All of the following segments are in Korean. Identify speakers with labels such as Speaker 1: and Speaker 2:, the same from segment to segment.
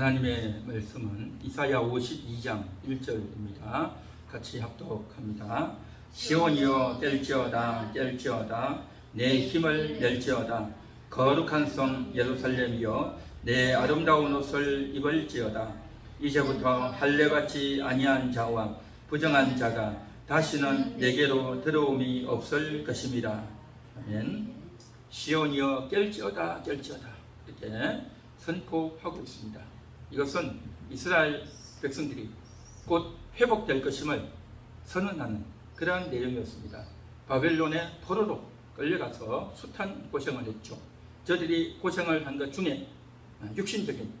Speaker 1: 하나님의 말씀은 이사야 52장 1절입니다. 같이 합독합니다. 시온이여 뗄지어다 뗄지어다 내 힘을 낼지어다 거룩한 성 예루살렘이여 내 아름다운 옷을 입을지어다 이제부터 할례받지 아니한 자와 부정한 자가 다시는 내게로 들어옴이 없을 것입니다. 아멘. 시온이여 깰지어다 깰지어다 이렇게 선포하고 있습니다. 이것은 이스라엘 백성들이 곧 회복될 것임을 선언하는 그러한 내용이었습니다. 바벨론의 포로로 끌려가서 숱한 고생을 했죠. 저들이 고생을 한 것 중에 육신적인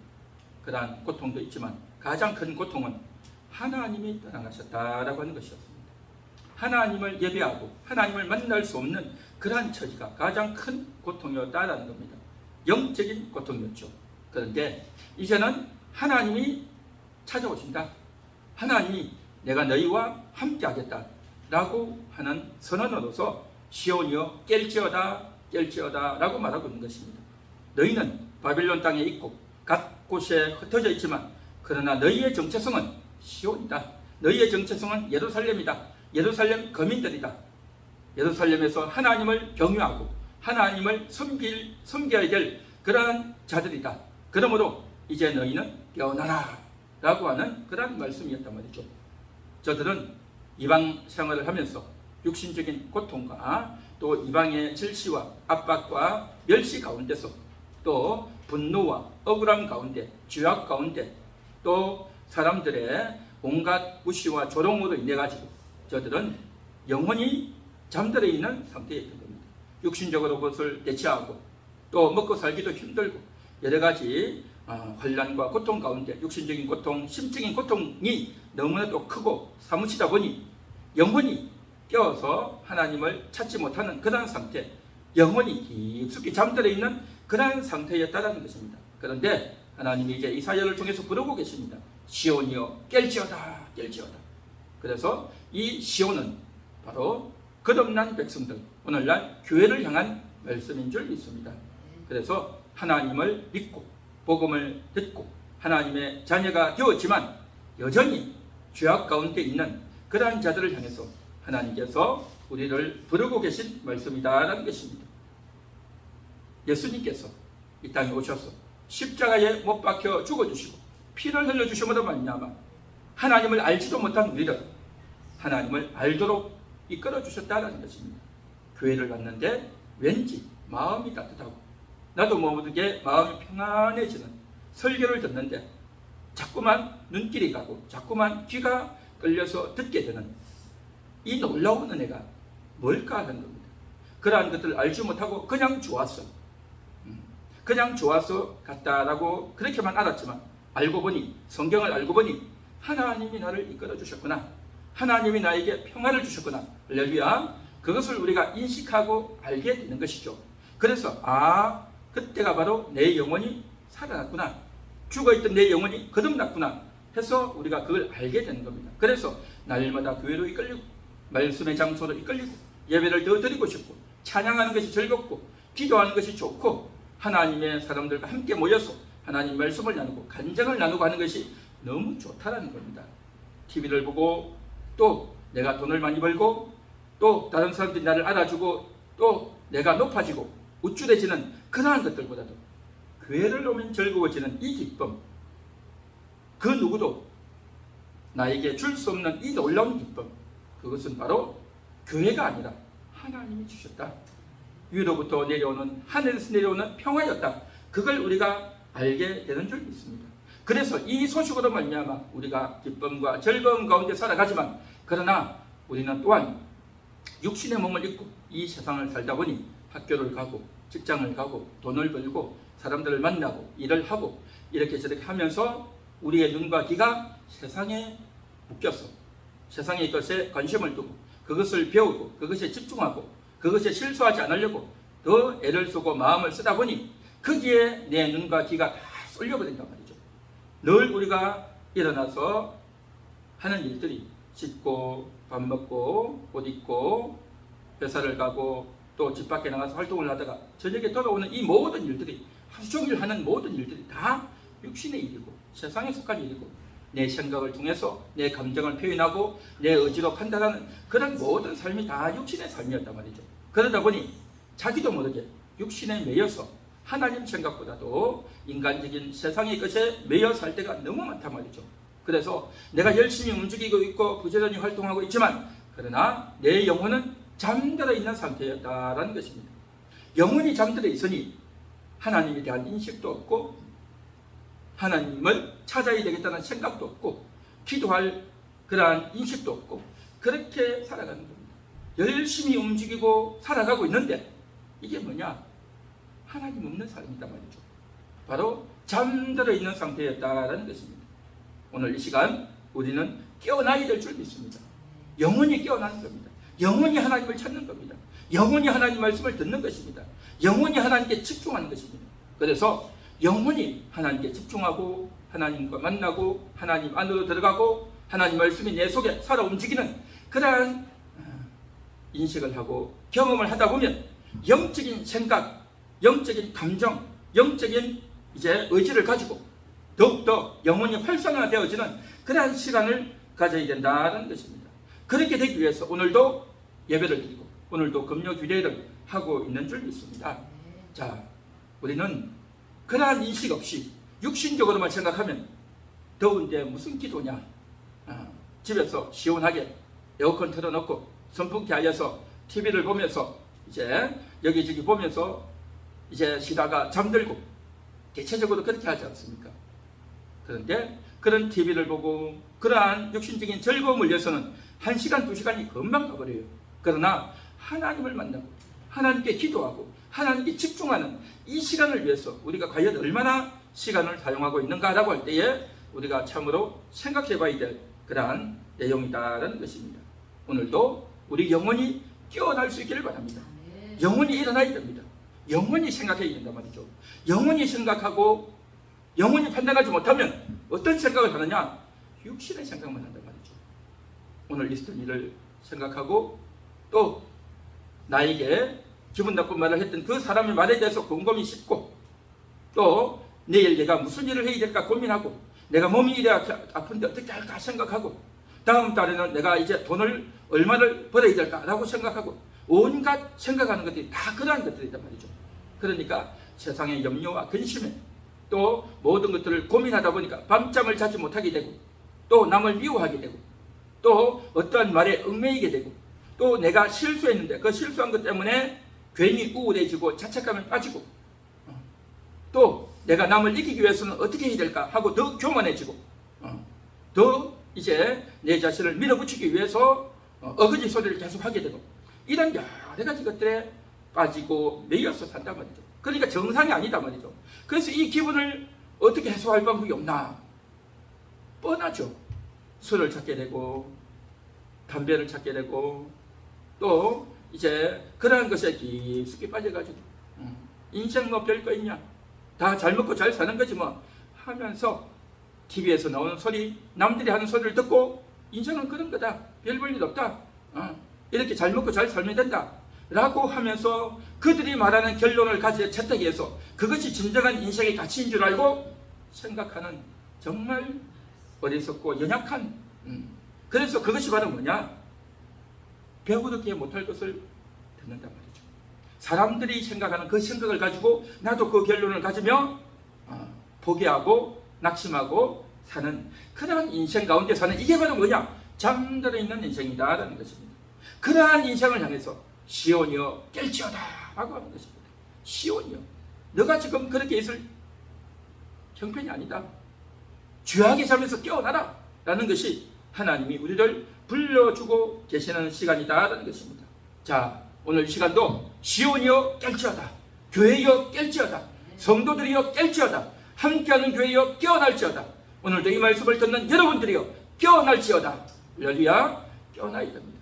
Speaker 1: 그러한 고통도 있지만 가장 큰 고통은 하나님이 떠나가셨다라고 하는 것이었습니다. 하나님을 예배하고 하나님을 만날 수 없는 그러한 처지가 가장 큰 고통이었다라는 겁니다. 영적인 고통이었죠. 그런데 이제는 하나님이 찾아오신다. 하나님이 내가 너희와 함께 하겠다. 라고 하는 선언으로서 시온이여 깰지어다 깰지어다 라고 말하고 있는 것입니다. 너희는 바빌론 땅에 있고 각 곳에 흩어져 있지만 그러나 너희의 정체성은 시온이다. 너희의 정체성은 예루살렘이다. 예루살렘 거민들이다. 예루살렘에서 하나님을 경유하고 하나님을 섬길, 섬겨야 될 그러한 자들이다. 그러므로 이제 너희는 깨어나라 라고 하는 그러한 말씀이었단 말이죠. 저들은 이방 생활을 하면서 육신적인 고통과 또 이방의 질시와 압박과 멸시 가운데서 또 분노와 억울함 가운데 죄악 가운데 또 사람들의 온갖 무시와 조롱으로 인해 가지고 저들은 영혼이 잠들어 있는 상태였던 겁니다. 육신적으로 그것을 대체하고 또 먹고 살기도 힘들고 여러 가지 어, 환란과 고통 가운데 육신적인 고통, 심적인 고통이 너무나도 크고 사무치다 보니 영혼이 깨어서 하나님을 찾지 못하는 그런 상태, 영혼이 깊숙이 잠들어 있는 그런 상태였다는 것입니다. 그런데 하나님이 이제 이사야를 통해서 부르고 계십니다. 시온이여 깰지어다 깰지어다. 그래서 이 시온은 바로 거듭난 백성들, 오늘날 교회를 향한 말씀인 줄 믿습니다. 그래서 하나님을 믿고 복음을 듣고 하나님의 자녀가 되었지만 여전히 죄악 가운데 있는 그러한 자들을 향해서 하나님께서 우리를 부르고 계신 말씀이다라는 것입니다. 예수님께서 이 땅에 오셔서 십자가에 못 박혀 죽어주시고 피를 흘려주심으로 말미암아 하나님을 알지도 못한 우리를 하나님을 알도록 이끌어 주셨다는 것입니다. 교회를 갔는데 왠지 마음이 따뜻하고 나도 모르게 마음이 평안해지는 설교를 듣는데 자꾸만 눈길이 가고 자꾸만 귀가 끌려서 듣게 되는 이 놀라운 은혜가 뭘까 하는 겁니다. 그러한 것들을 알지 못하고 그냥 좋았어. 음, 그냥 좋아서 갔다라고 그렇게만 알았지만 알고 보니 성경을 알고 보니 하나님이 나를 이끌어 주셨구나. 하나님이 나에게 평화를 주셨구나. 할렐루야. 그것을 우리가 인식하고 알게 되는 것이죠. 그래서 아 그때가 바로 내 영혼이 살아났구나. 죽어있던 내 영혼이 거듭났구나. 해서 우리가 그걸 알게 되는 겁니다. 그래서 날마다 교회로 이끌리고 말씀의 장소로 이끌리고 예배를 더 드리고 싶고 찬양하는 것이 즐겁고 기도하는 것이 좋고 하나님의 사람들과 함께 모여서 하나님 말씀을 나누고 간증을 나누고 하는 것이 너무 좋다라는 겁니다. TV를 보고 또 내가 돈을 많이 벌고 또 다른 사람들이 나를 알아주고 또 내가 높아지고 우쭐해지는 그러한 것들보다도 교회를 오면 즐거워지는 이 기쁨 그 누구도 나에게 줄 수 없는 이 놀라운 기쁨 그것은 바로 교회가 아니라 하나님이 주셨다. 위로부터 내려오는 하늘에서 내려오는 평화였다. 그걸 우리가 알게 되는 줄 믿습니다. 그래서 이 소식으로 말미암아 우리가 기쁨과 즐거움 가운데 살아가지만 그러나 우리는 또한 육신의 몸을 입고 이 세상을 살다 보니 학교를 가고 직장을 가고 돈을 벌고 사람들을 만나고 일을 하고 이렇게 저렇게 하면서 우리의 눈과 귀가 세상에 묶여서 세상의 것에 관심을 두고 그것을 배우고 그것에 집중하고 그것에 실수하지 않으려고 더 애를 쓰고 마음을 쓰다 보니 거기에 내 눈과 귀가 다 쏠려버린단 말이죠. 늘 우리가 일어나서 하는 일들이 씻고 밥 먹고 옷 입고 회사를 가고 또 집 밖에 나가서 활동을 하다가 저녁에 돌아오는 이 모든 일들이 하루 종일 하는 모든 일들이 다 육신의 일이고 세상에 속한 일이고 내 생각을 통해서 내 감정을 표현하고 내 의지로 판단하는 그런 모든 삶이 다 육신의 삶이었단 말이죠. 그러다 보니 자기도 모르게 육신에 매여서 하나님 생각보다도 인간적인 세상의 것에 매여 살 때가 너무 많단 말이죠. 그래서 내가 열심히 움직이고 있고 부지런히 활동하고 있지만 그러나 내 영혼은 잠들어 있는 상태였다라는 것입니다. 영혼이 잠들어 있으니 하나님에 대한 인식도 없고 하나님을 찾아야 되겠다는 생각도 없고 기도할 그러한 인식도 없고 그렇게 살아가는 겁니다. 열심히 움직이고 살아가고 있는데 이게 뭐냐? 하나님 없는 삶이다 말이죠. 바로 잠들어 있는 상태였다라는 것입니다. 오늘 이 시간 우리는 깨어나야 될 줄 믿습니다. 영원히 깨어나는 겁니다. 영원히 하나님을 찾는 겁니다. 영원히 하나님 말씀을 듣는 것입니다. 영원히 하나님께 집중하는 것입니다. 그래서 영원히 하나님께 집중하고 하나님과 만나고 하나님 안으로 들어가고 하나님 말씀이 내 속에 살아 움직이는 그러한 어, 인식을 하고 경험을 하다 보면 영적인 생각, 영적인 감정, 영적인 이제 의지를 가지고 더욱더 영혼이 활성화되어지는 그러한 시간을 가져야 된다는 것입니다. 그렇게 되기 위해서 오늘도 예배를 드리고 오늘도 금요 규례를 하고 있는 줄 믿습니다. 자, 우리는 그러한 인식 없이 육신적으로만 생각하면 더운데 무슨 기도냐? 아, 집에서 시원하게 에어컨 틀어놓고 선풍기 하여서 TV를 보면서 이제 여기저기 보면서 이제 쉬다가 잠들고 대체적으로 그렇게 하지 않습니까? 그런데 그런 TV를 보고 그러한 육신적인 즐거움을 위해서는 한 시간 두 시간이 금방 가버려요. 그러나 하나님을 만나고 하나님께 기도하고 하나님께 집중하는 이 시간을 위해서 우리가 과연 얼마나 시간을 사용하고 있는가라고 할 때에 우리가 참으로 생각해 봐야 될 그러한 내용이다라는 것입니다. 오늘도 우리 영혼이 깨어날 수 있기를 바랍니다. 영혼이 일어나야 됩니다. 영혼이 생각해야 된단 말이죠. 영혼이 생각하고 영혼이 판단하지 못하면 어떤 생각을 하느냐? 육신의 생각만 한단 말이죠. 오늘 있었던 일을 생각하고 또 나에게 기분 나쁜 말을 했던 그 사람의 말에 대해서 곰곰이 씹고 또 내일 내가 무슨 일을 해야 될까 고민하고 내가 몸이 이래 아픈데 어떻게 할까 생각하고 다음 달에는 내가 이제 돈을 얼마를 벌어야 될까라고 생각하고 온갖 생각하는 것들이 다 그러한 것들이란 말이죠. 그러니까 세상의 염려와 근심에 또 모든 것들을 고민하다 보니까 밤잠을 자지 못하게 되고 또 남을 미워하게 되고 또 어떠한 말에 얽매이게 되고 또 내가 실수했는데 그 실수한 것 때문에 괜히 우울해지고 자책감에 빠지고 어, 또 내가 남을 이기기 위해서는 어떻게 해야 될까 하고 더 교만해지고 어, 더 이제 내 자신을 밀어붙이기 위해서 어, 어거지 소리를 계속 하게 되고 이런 여러 가지 것들에 빠지고 매여서 산단 말이죠. 그러니까 정상이 아니다 말이죠. 그래서 이 기분을 어떻게 해소할 방법이 없나? 뻔하죠. 술을 찾게 되고 담배를 찾게 되고 또 이제 그러한 것에 깊숙이 빠져가지고 음, 인생 뭐 별거 있냐? 다 잘 먹고 잘 사는 거지 뭐 하면서 TV에서 나오는 소리, 남들이 하는 소리를 듣고 인생은 그런 거다. 별 볼 일 없다. 어, 이렇게 잘 먹고 잘 살면 된다. 라고 하면서 그들이 말하는 결론을 가지고 채택해서 그것이 진정한 인생의 가치인 줄 알고 생각하는 정말 어리석고 연약한 음. 그래서 그것이 바로 뭐냐? 배우르게 못할 것을 듣는단 말이죠. 사람들이 생각하는 그 생각을 가지고 나도 그 결론을 가지며 어, 포기하고 낙심하고 사는 그러한 인생 가운데 사는 이게 바로 뭐냐? 잠들어 있는 인생이다라는 것입니다. 그러한 인생을 향해서 시온이여 깰지어다 라고 하는 것입니다. 시온이여 너가 지금 그렇게 있을 형편이 아니다. 죄악의 삶에서 깨어나라 라는 것이 하나님이 우리를 불러주고 계시는 시간이다라는 것입니다. 자 오늘 이 시간도 시온이여 깰지어다 교회여 깰지어다 성도들이여 깰지어다 함께하는 교회여 깨어날지어다 오늘도 이 말씀을 듣는 여러분들이여 깨어날지어다 할렐루야 깨어나야 됩니다.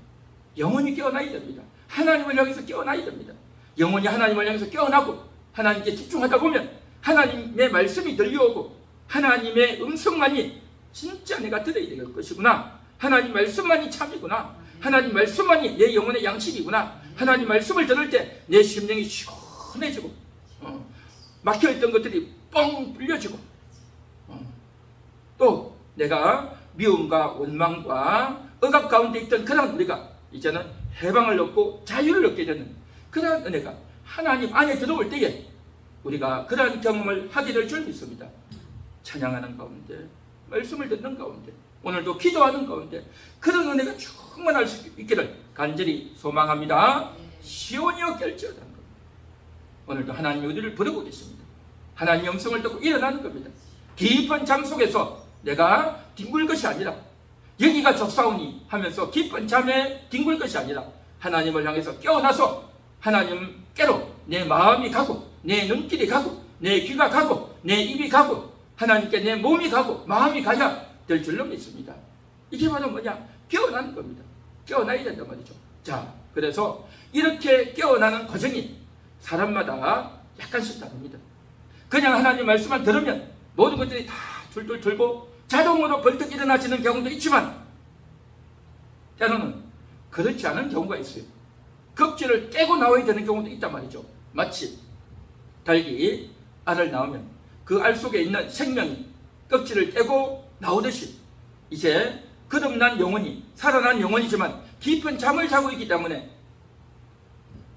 Speaker 1: 영원히 깨어나야 됩니다. 하나님을 향해서 깨어나야 됩니다. 영원히 하나님을 향해서 깨어나고 하나님께 집중하다 보면 하나님의 말씀이 들려오고 하나님의 음성만이 진짜 내가 들어야 될 것이구나. 하나님 말씀만이 참이구나. 하나님 말씀만이 내 영혼의 양식이구나. 하나님 말씀을 들을 때 내 심령이 시원해지고 어, 막혀있던 것들이 뻥 뚫려지고 또 내가 미움과 원망과 억압 가운데 있던 그런 우리가 이제는 해방을 얻고 자유를 얻게 되는 그러한 은혜가 하나님 안에 들어올 때에 우리가 그러한 경험을 하게 될 줄 믿습니다. 찬양하는 가운데 말씀을 듣는 가운데 오늘도 기도하는 가운데 그런 은혜가 충만할 수 있기를 간절히 소망합니다. 시온이여 겁니다. 오늘도 하나님 우리를 부르고 계십니다. 하나님 음성을 듣고 일어나는 겁니다. 깊은 잠 속에서 내가 뒹굴 것이 아니라 여기가 적사오니 하면서 깊은 잠에 뒹굴 것이 아니라 하나님을 향해서 깨어나서 하나님께로 내 마음이 가고 내 눈길이 가고 내 귀가 가고 내 입이 가고 하나님께 내 몸이 가고 마음이 가야 될 줄로 믿습니다. 이게 바로 뭐냐? 깨어나는 겁니다. 깨어나야 된단 말이죠. 자, 그래서 이렇게 깨어나는 과정이 사람마다 약간씩 다릅니다. 그냥 하나님 말씀만 들으면 모든 것들이 다 줄줄 들고 자동으로 벌떡 일어나지는 경우도 있지만 때로는 그렇지 않은 경우가 있어요. 겁지를 깨고 나와야 되는 경우도 있단 말이죠. 마치 달기 알을 낳으면 그 알 속에 있는 생명이 껍질을 깨고 나오듯이 이제 거듭난 영혼이 살아난 영혼이지만 깊은 잠을 자고 있기 때문에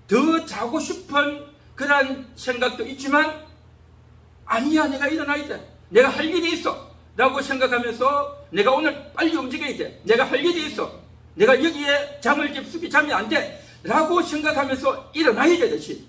Speaker 1: 더 자고 싶은 그런 생각도 있지만 아니야 내가 일어나야 돼. 내가 할 일이 있어. 라고 생각하면서 내가 오늘 빨리 움직여야 돼. 내가 할 일이 있어. 내가 여기에 잠을 깊숙이 잠이 안 돼. 라고 생각하면서 일어나야 되듯이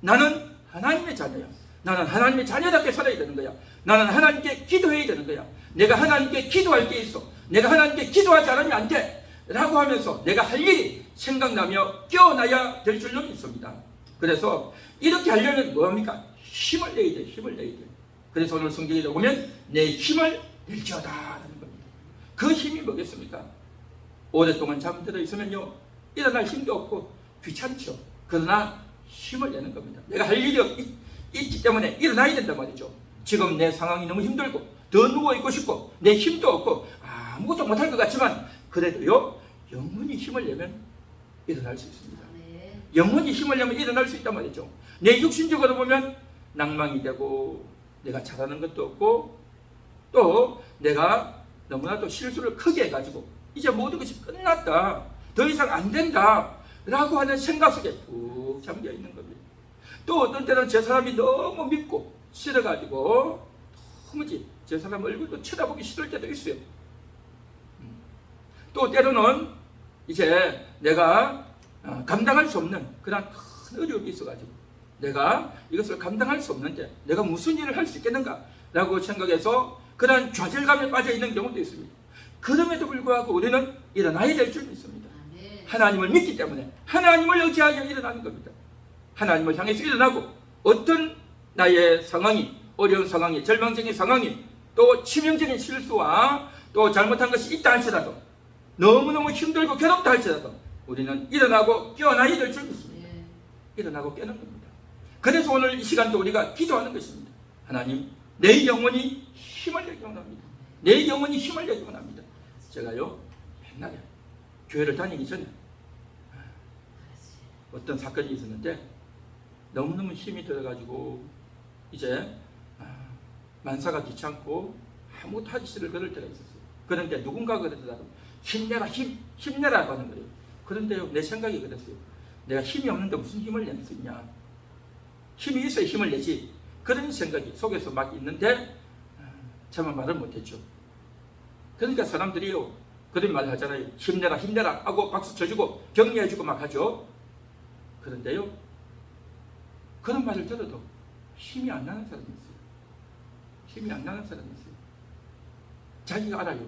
Speaker 1: 나는 하나님의 자녀야 나는 하나님의 자녀답게 살아야 되는 거야. 나는 하나님께 기도해야 되는 거야. 내가 하나님께 기도할 게 있어. 내가 하나님께 기도하지 않으면 안 돼. 라고 하면서 내가 할 일이 생각나며 깨어나야 될 줄로 믿습니다. 그래서 이렇게 하려면 뭐합니까? 힘을 내야 돼 힘을 내야 돼. 그래서 오늘 성경에 보면 내 힘을 낼지어다 라는 겁니다. 그 힘이 뭐겠습니까? 오랫동안 잠들어 있으면요 일어날 힘도 없고 귀찮죠. 그러나 힘을 내는 겁니다. 내가 할 일이 없, 있, 있기 때문에 일어나야 된단 말이죠 지금 내 상황이 너무 힘들고 더 누워있고 싶고 내 힘도 없고 아무것도 못할 것 같지만 그래도요 영원히 힘을 내면 일어날 수 있습니다
Speaker 2: 네.
Speaker 1: 영원히 힘을 내면 일어날 수 있단 말이죠. 내 육신적으로 보면 낭망이 되고 내가 잘하는 것도 없고 또 내가 너무나도 실수를 크게 해가지고 이제 모든 것이 끝났다. 더 이상 안 된다. 라고 하는 생각 속에 푹 잠겨 있는 겁니다. 또 어떤 때는 제 사람이 너무 밉고 싫어가지고 도무지 제 사람 얼굴도 쳐다보기 싫을 때도 있어요. 음. 또 때로는 이제 내가 어, 감당할 수 없는 그런 큰 어려움이 있어가지고 내가 이것을 감당할 수 없는데 내가 무슨 일을 할 수 있겠는가 라고 생각해서 그런 좌절감에 빠져 있는 경우도 있습니다. 그럼에도 불구하고 우리는 일어나야 될 줄 믿습니다.
Speaker 2: 아멘.
Speaker 1: 하나님을 믿기 때문에 하나님을 의지하여 일어나는 겁니다. 하나님을 향해서 일어나고 어떤 나의 상황이 어려운 상황이 절망적인 상황이 또 치명적인 실수와 또 잘못한 것이 있다 할지라도 너무너무 힘들고 괴롭다 할지라도 우리는 일어나고 깨어나야 될 줄 믿습니다.
Speaker 2: 네.
Speaker 1: 일어나고 깨는 겁니다. 그래서 오늘 이 시간도 우리가 기도하는 것입니다. 하나님, 내 영혼이 힘을 내기 원합니다. 내 영혼이 힘을 내기 원합니다. 제가요, 옛날에 교회를 다니기 전에 어떤 사건이 있었는데 너무너무 힘이 들어가지고 이제 아, 만사가 귀찮고 아무것도 하기 싫을 그럴 때가 있었어요. 그런데 누군가 그러더라도 힘내라 힘 힘내라고 하는 거예요. 그런데요 내 생각이 그랬어요. 내가 힘이 없는데 무슨 힘을 낼 수 있냐? 힘이 있어야 힘을 내지. 그런 생각이 속에서 막 있는데 아, 저만 말을 못했죠. 그러니까 사람들이요 그런 말 하잖아요. 힘내라 힘내라 하고 박수 쳐주고 격려해주고 막 하죠. 그런데요 그런 말을 들어도 힘이 안 나는 사람이 있어요. 힘이 안 나는 사람이 있어요. 자기가 알아요.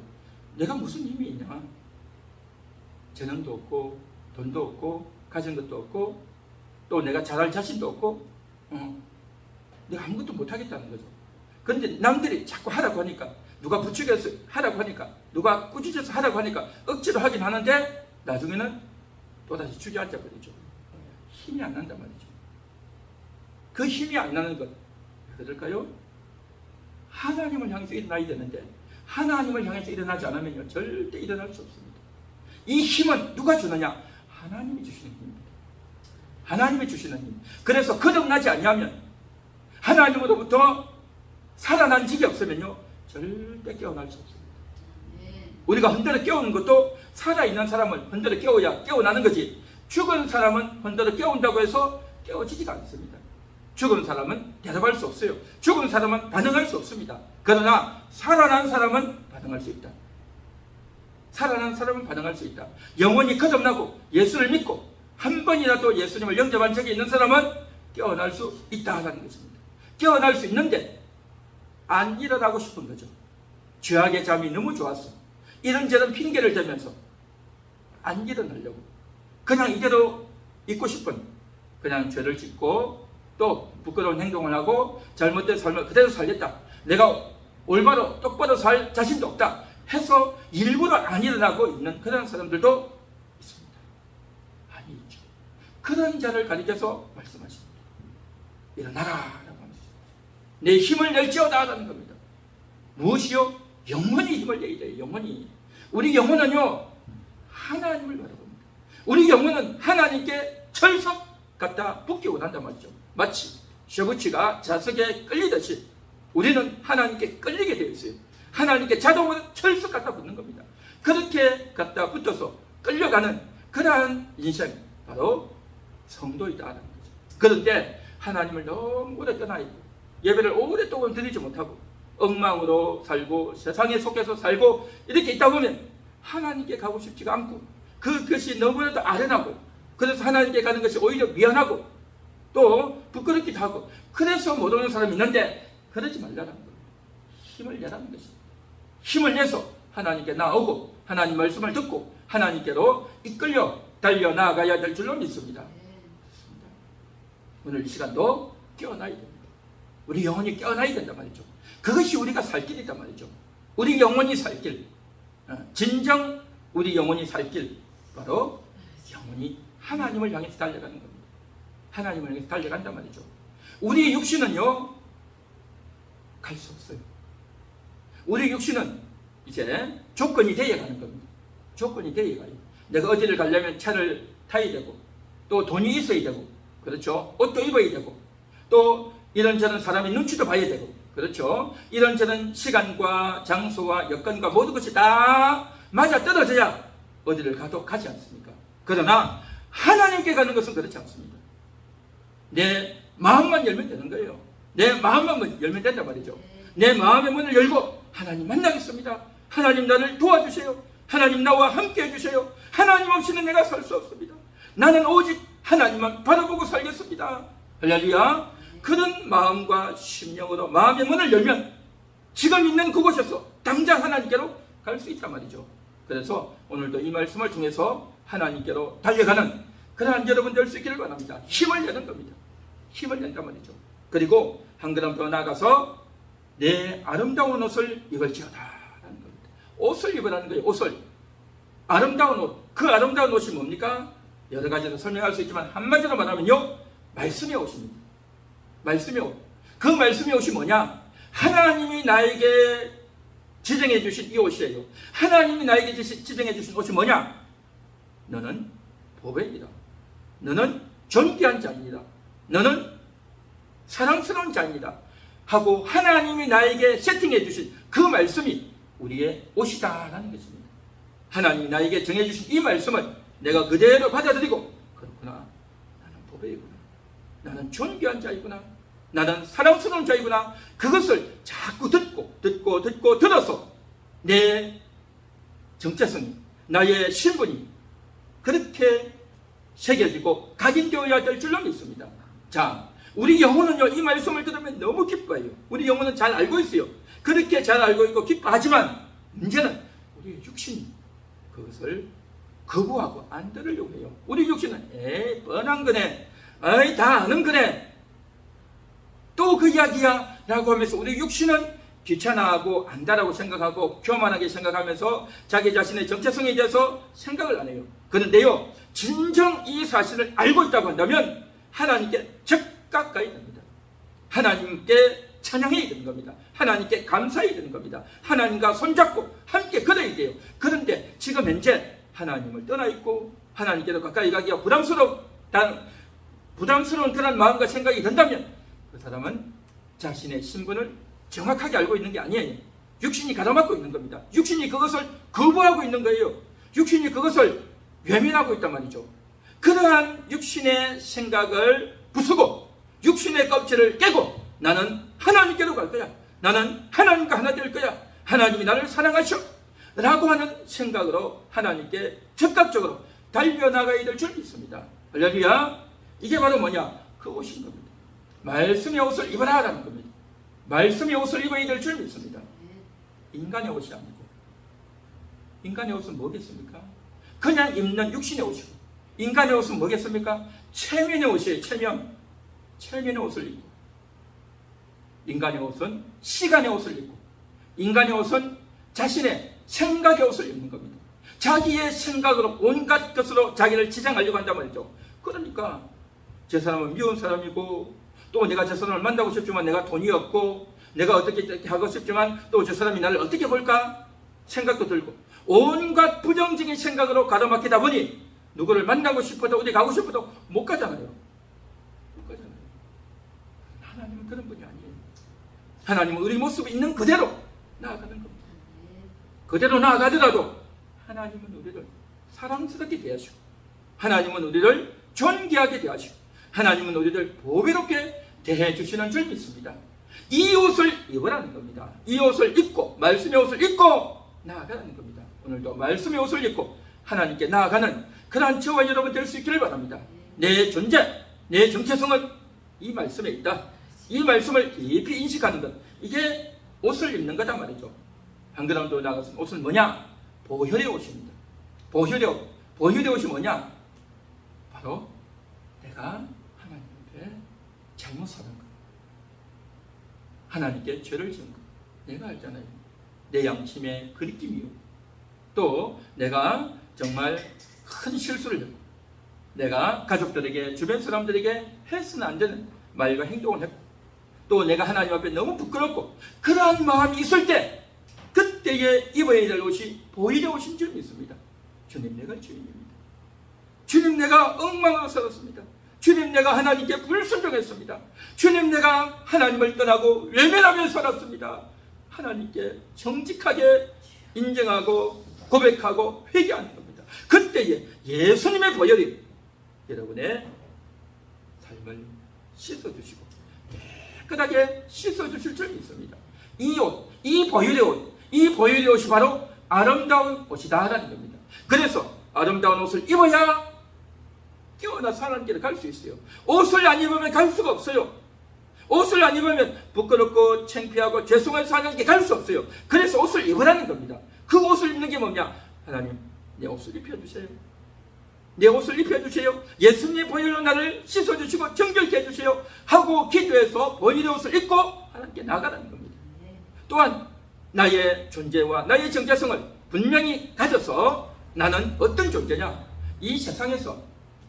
Speaker 1: 내가 무슨 힘이 있냐? 재능도 없고 돈도 없고 가진 것도 없고 또 내가 잘할 자신도 없고 어, 내가 아무것도 못하겠다는 거죠. 그런데 남들이 자꾸 하라고 하니까 누가 부추겨서 하라고 하니까 누가 꾸짖어서 하라고 하니까 억지로 하긴 하는데 나중에는 또다시 주저앉아 버리죠. 힘이 안 난단 말이죠. 그 힘이 안 나는 것왜 그럴까요? 하나님을 향해서 일어나야 되는데 하나님을 향해서 일어나지 않으면요 절대 일어날 수 없습니다. 이 힘은 누가 주느냐? 하나님이 주시는 힘입니다. 하나님이 주시는 힘. 그래서 거듭나지 않냐면 하나님으로부터 살아난 적이 없으면요 절대 깨어날 수 없습니다.
Speaker 2: 네.
Speaker 1: 우리가 흔들어 깨우는 것도 살아있는 사람을 흔들어 깨워야 깨어나는 거지. 죽은 사람은 흔들어 깨운다고 해서 깨워지지가 않습니다. 죽은 사람은 대답할 수 없어요. 죽은 사람은 반응할 수 없습니다. 그러나 살아난 사람은 반응할 수 있다. 살아난 사람은 반응할 수 있다. 영원히 거듭나고 예수를 믿고 한 번이라도 예수님을 영접한 적이 있는 사람은 깨어날 수 있다는 것입니다. 깨어날 수 있는데 안 일어나고 싶은 거죠. 죄악의 잠이 너무 좋았어. 이런저런 핑계를 대면서 안 일어나려고 그냥 이대로 있고 싶은 그냥 죄를 짓고 또 부끄러운 행동을 하고 잘못된 삶을 그대로 살겠다. 내가 올바로 똑바로 살 자신도 없다. 해서 일부러 안 일어나고 있는 그런 사람들도 있습니다. 아니죠. 그런 자를 가리켜서 말씀하십니다. 일어나라. 라고 합니다. 내 힘을 낼지어다. 라는 겁니다. 무엇이요? 영원히 힘을 내야 돼요. 영원히. 우리 영혼은요. 하나님을 바라봅니다. 우리 영혼은 하나님께 철석 갖다 붙기고 난단 말이죠. 마치 셔부치가 자석에 끌리듯이 우리는 하나님께 끌리게 되어 있어요. 하나님께 자동으로 철석 갖다 붙는 겁니다. 그렇게 갖다 붙어서 끌려가는 그러한 인생 바로 성도이다라는 거죠. 그런데 하나님을 너무 오래 떠나 있고 예배를 오랫동안 드리지 못하고 엉망으로 살고 세상에 속해서 살고 이렇게 있다 보면 하나님께 가고 싶지가 않고 그것이 너무나도 아련하고 그래서 하나님께 가는 것이 오히려 미안하고 또 부끄럽기도 하고 그래서 못 오는 사람이 있는데 그러지 말라는 거예요. 힘을 내라는 것입니다. 힘을 내서 하나님께 나오고 하나님 말씀을 듣고 하나님께로 이끌려 달려 나아가야 될 줄로 믿습니다.
Speaker 2: 네.
Speaker 1: 오늘 이 시간도 깨어나야 됩니다. 우리 영혼이 깨어나야 된단 말이죠. 그것이 우리가 살 길이단 말이죠. 우리 영혼이 살 길. 어, 진정 우리 영혼이 살 길. 바로 영혼이 하나님을 향해서 달려가는 겁니다. 하나님을 달려간단 말이죠. 우리 육신은요, 갈 수 없어요. 우리 육신은 이제 조건이 되어 가는 겁니다. 조건이 되어 가요. 내가 어디를 가려면 차를 타야 되고, 또 돈이 있어야 되고, 그렇죠? 옷도 입어야 되고, 또 이런저런 사람의 눈치도 봐야 되고, 그렇죠? 이런저런 시간과 장소와 여건과 모든 것이 다 맞아 떨어져야 어디를 가도 가지 않습니까? 그러나 하나님께 가는 것은 그렇지 않습니다. 내 마음만 열면 되는 거예요. 내 마음만 열면 된단 말이죠. 내 마음의 문을 열고 하나님 만나겠습니다. 하나님 나를 도와주세요. 하나님 나와 함께 해주세요. 하나님 없이는 내가 살 수 없습니다. 나는 오직 하나님만 바라보고 살겠습니다. 할렐루야. 그런 마음과 심령으로 마음의 문을 열면 지금 있는 그곳에서 당장 하나님께로 갈 수 있단 말이죠. 그래서 오늘도 이 말씀을 통해서 하나님께로 달려가는 그러한 여러분 될 수 있기를 바랍니다. 힘을 내는 겁니다. 힘을 낸단 말이죠. 그리고 한 걸음 더 나가서 내 아름다운 옷을 입을지어다 라는 겁니다. 옷을 입으라는 거예요. 옷을. 아름다운 옷. 그 아름다운 옷이 뭡니까? 여러 가지로 설명할 수 있지만 한마디로 말하면요. 말씀의 옷입니다. 말씀의 옷. 그 말씀의 옷이 뭐냐? 하나님이 나에게 지정해 주신 이 옷이에요. 하나님이 나에게 지정해 주신 옷이 뭐냐? 너는 보배이다. 너는 존귀한 자입니다. 너는 사랑스러운 자입니다. 하고 하나님이 나에게 세팅해 주신 그 말씀이 우리의 옷이다라는 것입니다. 하나님이 나에게 정해 주신 이 말씀을 내가 그대로 받아들이고 그렇구나. 나는 보배이구나. 나는 존귀한 자이구나. 나는 사랑스러운 자이구나. 그것을 자꾸 듣고 듣고 듣고 들어서 내 정체성이 나의 신분이 그렇게 새겨지고 각인되어야 될 줄로 믿습니다. 자, 우리 영혼은요, 이 말씀을 들으면 너무 기뻐해요. 우리 영혼은 잘 알고 있어요. 그렇게 잘 알고 있고 기뻐하지만 문제는 우리 육신이 그것을 거부하고 안 들으려고 해요. 우리 육신은 에이, 뻔한 거네. 에이, 다 아는 거네. 또 그 이야기야. 라고 하면서 우리 육신은 귀찮아하고 안다라고 생각하고 교만하게 생각하면서 자기 자신의 정체성에 대해서 생각을 안 해요. 그런데요, 진정 이 사실을 알고 있다고 한다면 하나님께 가야 됩니다. 하나님께 찬양해야 되는 겁니다. 하나님께 감사해야 되는 겁니다. 하나님과 손잡고 함께 걸어야 돼요. 그런데 지금 현재 하나님을 떠나 있고 하나님께로 가까이 가기가 부담스러운 단 부담스러운 그런 마음과 생각이 든다면 그 사람은 자신의 신분을 정확하게 알고 있는 게 아니에요. 육신이 가다막고 있는 겁니다. 육신이 그것을 거부하고 있는 거예요. 육신이 그것을 외면하고 있단 말이죠. 그러한 육신의 생각을 부수고 육신의 껍질을 깨고 나는 하나님께로 갈 거야. 나는 하나님과 하나 될 거야. 하나님이 나를 사랑하셔. 라고 하는 생각으로 하나님께 즉각적으로 달려나가야 될 줄 믿습니다. 할렐루야. 이게 바로 뭐냐? 그 옷인 겁니다. 말씀의 옷을 입어라 라는 겁니다. 말씀의 옷을 입어야 될 줄 믿습니다. 인간의 옷이 아니고 인간의 옷은 뭐겠습니까? 그냥 입는 육신의 옷이고 인간의 옷은 뭐겠습니까? 체면의 옷이에요. 체면. 체면의 옷을 입고 인간의 옷은 시간의 옷을 입고 인간의 옷은 자신의 생각의 옷을 입는 겁니다. 자기의 생각으로 온갖 것으로 자기를 지장하려고 한단 말이죠. 그러니까 제 사람은 미운 사람이고 또 내가 저 사람을 만나고 싶지만 내가 돈이 없고 내가 어떻게 하고 싶지만 또 저 사람이 나를 어떻게 볼까 생각도 들고 온갖 부정적인 생각으로 가로막히다 보니 누구를 만나고 싶어도 어디 가고 싶어도 못 가잖아요. 못 가잖아요. 하나님은 그런 분이 아니에요. 하나님은 우리 모습 있는 그대로 나아가는 겁니다. 그대로 나아가더라도 하나님은 우리를 사랑스럽게 대하시고 하나님은 우리를 존귀하게 대하시고 하나님은 우리를 보배롭게 대해 주시는 줄 믿습니다. 이 옷을 입으라는 겁니다. 이 옷을 입고 말씀의 옷을 입고 나아가는 겁니다. 오늘도 말씀의 옷을 입고 하나님께 나아가는 그러한 저와 여러분 될 수 있기를 바랍니다. 내 존재, 내 정체성은 이 말씀에 있다. 이 말씀을 깊이 인식하는 것. 이게 옷을 입는 거다 말이죠. 한 걸음 더 나가서 옷은 뭐냐? 보혈의 옷입니다. 보혈의 옷. 보혈의 옷이 뭐냐? 바로 내가 하나님 앞에 잘못 살은 것. 하나님께 죄를 지은 것. 내가 알잖아요. 내 양심의 그리낌이요. 또 내가 정말 큰 실수를 했고 내가 가족들에게 주변 사람들에게 해서는 안 되는 말과 행동을 했고 또 내가 하나님 앞에 너무 부끄럽고 그러한 마음이 있을 때 그때에 입어야 될 옷이 보이려 오신 줄 믿습니다. 주님 내가 주인입니다. 주님 내가 엉망으로 살았습니다. 주님 내가 하나님께 불순종했습니다. 주님 내가 하나님을 떠나고 외면하며 살았습니다. 하나님께 정직하게 인정하고 고백하고 회개하는 겁니다. 그때에 예수님의 보혈이 여러분의 삶을 씻어주시고 깨끗하게 씻어주실 줄 믿습니다. 이 옷, 이 보혈의 옷, 이 보혈의 옷이 바로 아름다운 옷이다라는 겁니다. 그래서 아름다운 옷을 입어야 하나님 길을 갈수 있어요. 옷을 안 입으면 갈 수가 없어요. 옷을 안 입으면 부끄럽고 창피하고 죄송해서 하나님께 갈수 없어요. 그래서 옷을 입으라는 겁니다. 그 옷을 입는 게 뭐냐? 하나님, 내 옷을 입혀주세요. 내 옷을 입혀주세요. 예수님 보혈로 나를 씻어주시고 정결케 해주세요. 하고 기도해서 본인의 옷을 입고 하나님께 나가라는 겁니다. 또한 나의 존재와 나의 정체성을 분명히 가져서 나는 어떤 존재냐? 이 세상에서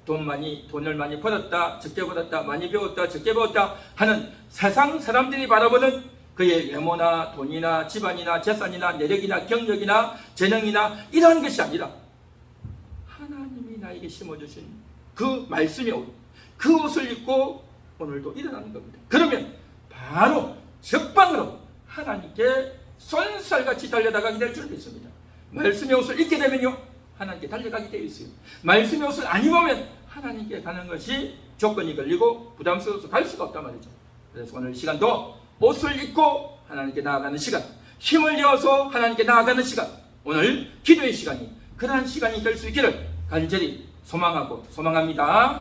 Speaker 1: 돈 많이 돈을 많이 벌었다, 적게 벌었다, 많이 배웠다, 적게 배웠다 하는 세상 사람들이 바라보는 그의 외모나 돈이나 집안이나 재산이나 내력이나 경력이나 재능이나 이러한 것이 아니라 하나님이 나에게 심어주신 그 말씀의 옷, 그 옷을 입고 오늘도 일어나는 겁니다. 그러면 바로 적방으로 하나님께 손살같이 달려나가게 될 줄 믿습니다. 말씀의 옷을 입게 되면요, 하나님께 달려가게 되어 있어요. 말씀의 옷을 안 입으면 하나님께 가는 것이 조건이 걸리고 부담스러워서 갈 수가 없단 말이죠. 그래서 오늘 시간도 옷을 입고 하나님께 나아가는 시간, 힘을 내어서 하나님께 나아가는 시간, 오늘 기도의 시간이 그러한 시간이 될 수 있기를 간절히 소망하고 소망합니다.